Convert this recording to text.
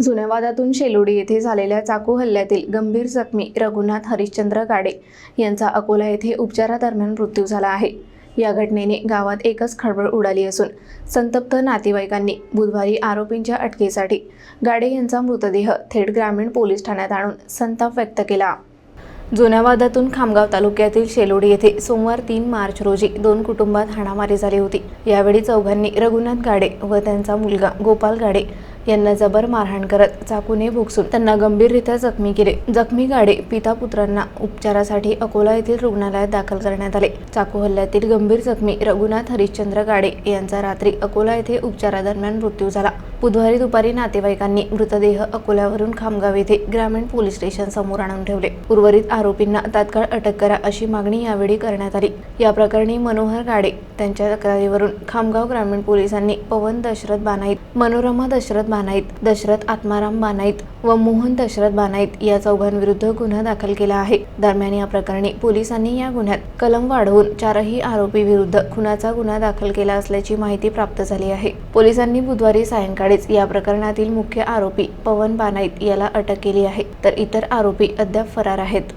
जुन्या वादातून शेलोडी येथे झालेल्या चाकू हल्ल्यातील गंभीर जखमी रघुनाथ हरिश्चंद्र गाडे यांचा अकोला येथे उपचारादरम्यान मृत्यू झाला आहे. या घटनेने गावात एकच खळबळ उडाली असून संतप्त नातेवाईकांनी बुधवारी आरोपींच्या अटकेसाठी गाडे यांचा मृतदेह थेट ग्रामीण पोलीस ठाण्यात आणून संताप व्यक्त केला. जुन्या वादातून खामगाव तालुक्यातील शेलोडी येथे सोमवार तीन मार्च रोजी दोन कुटुंबात हाणामारी झाली होती. यावेळी चौघांनी रघुनाथ गाडे व त्यांचा मुलगा गोपाल गाडे यांना जबर मारहाण करत चाकूने भोगसून त्यांना गंभीररित्या जखमी केले. जखमी गाडे पिता पुत्रांना उपचारासाठी अकोला येथील रुग्णालयात दाखल करण्यात आले. चाकू हल्ल्यातील गंभीर जखमी रघुनाथ हरिश्चंद्र गाडे यांचा रात्री अकोला येथे उपचारादरम्यान मृत्यू झाला. बुधवारी दुपारी नातेवाईकांनी मृतदेह अकोल्यावरून खामगाव येथे ग्रामीण पोलीस स्टेशन समोर आणून ठेवले. उर्वरित आरोपींना तात्काळ अटक करा अशी मागणी यावेळी करण्यात आली. या प्रकरणी मनोहर गाडे त्यांच्या तक्रारीवरून खामगाव ग्रामीण पोलिसांनी पवन दशरथ बानाईत मनोरमा दशरथ बानाईत दशरथ आत्माराम बानाईत व मोहन दशरथ बानाईत या चौघांविरुद्ध गुन्हा दाखल केला आहे. दरम्यान या प्रकरणी पोलिसांनी या गुन्ह्यात कलम वाढवून चारही आरोपी विरुद्ध खुनाचा गुन्हा दाखल केला असल्याची माहिती प्राप्त झाली आहे. पोलिसांनी बुधवारी सायंकाळीच या प्रकरणातील मुख्य आरोपी पवन बानाईत याला अटक केली आहे. तर इतर आरोपी अद्याप फरार आहेत.